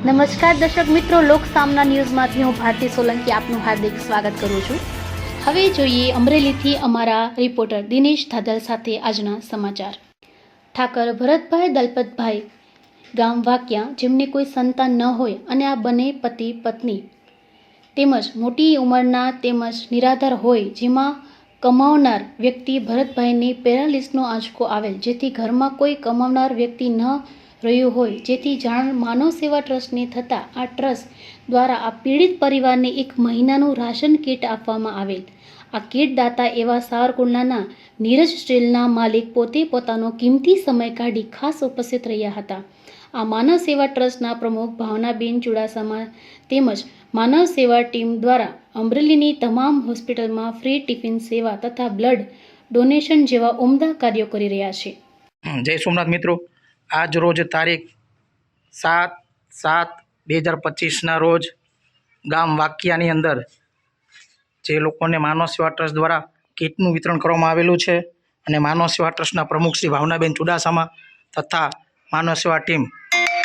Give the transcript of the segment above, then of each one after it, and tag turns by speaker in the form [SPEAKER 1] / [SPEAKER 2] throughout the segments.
[SPEAKER 1] નમસ્કાર દર્શક મિત્રો, લોક સામના ન્યૂઝમાંથી હું ભારતી સોલંકી આપનું હાર્દિક સ્વાગત કરું છું. હવે જોઈએ અમરેલીથી અમારા રિપોર્ટર દિનેશ ધાદલ સાથે આજના સમાચાર. ઠાકર, ભરતભાઈ, દલપતભાઈ ગામ વાક્યા, જેમને કોઈ સંતાન ન હોય અને આ બંને પતિ, પત્ની તેમજ મોટી ઉંમરના તેમજ નિરાધાર હોય, જેમાં કમાવનાર વ્યક્તિ ભરતભાઈને પેરાલિસનો આંચકો આવેલ, જેથી ઘરમાં કોઈ કમાવનાર વ્યક્તિ ન રહ્યું હોય. જેથી જાણ માનવ સેવા ટ્રસ્ટને થતાં આ ટ્રસ્ટ દ્વારા આ પીડિત પરિવારને એક મહિનાનું રાશન કીટ આપવામાં આવેલ. આ કીટ દાતા એવા સાવરકુંડલાના નીરજ સ્ટીલના માલિક પોતે પોતાનો કિંમતી સમય કાઢી ખાસ ઉપસ્થિત રહ્યા હતા. આ માનવ સેવા ટ્રસ્ટના પ્રમુખ ભાવનાબેન ચુડાસમા તેમજ માનવ સેવા ટીમ દ્વારા અમરેલીની તમામ હોસ્પિટલમાં ફ્રી ટિફિન સેવા તથા બ્લડ ડોનેશન જેવા ઉમદા કાર્યો કરી રહ્યા છે.
[SPEAKER 2] જય સોમનાથ મિત્રો. આજ રોજ તારીખ સાત સાત બે હજાર પચીસના રોજ ગામ વાકિયાની અંદર જે લોકોને માનવ સેવા ટ્રસ્ટ દ્વારા કીટનું વિતરણ કરવામાં આવેલું છે અને માનવ સેવા ટ્રસ્ટના પ્રમુખ શ્રી ભાવનાબેન ચુડાસામા તથા માનવ સેવા ટીમ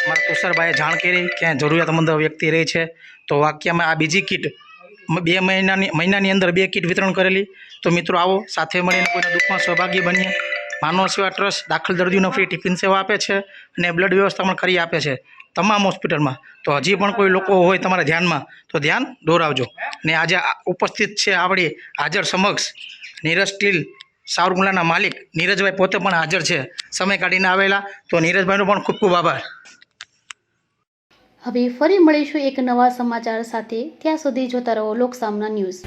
[SPEAKER 2] અમારા તુષારભાઈએ જાણ કરી કે જરૂરિયાતમંદ વ્યક્તિ રહે છે. તો વાક્યમાં આ બીજી કીટ બે મહિનાની મહિનાની અંદર બે કીટ વિતરણ કરેલી. તો મિત્રો આવો સાથે મળીને કોઈના દુઃખમાં સહભાગી બનીએ. માનવ સેવા ટ્રસ્ટ દાખલ દર્દીઓને ફ્રી ટિફિન સેવા આપે છે અને બ્લડ વ્યવસ્થા પણ કરી આપે છે તમામ હોસ્પિટલમાં. તો હજી પણ કોઈ લોકો હોય તમારા ધ્યાનમાં, તો ધ્યાન દોરાવજો. ને આજે ઉપસ્થિત છે આપણી હાજર સમક્ષ નીરજ સ્ટીલ સાવરકુંડલાના માલિક. નીરજભાઈ પોતે પણ હાજર છે. સમય કાઢીને આવેલા. તો નીરજભાઈનો પણ ખૂબ ખૂબ આભાર.
[SPEAKER 1] હવે ફરી મળીશું એક નવા સમાચાર સાથે. ત્યાં સુધી જોતા રહો લોકસામના ન્યૂઝ.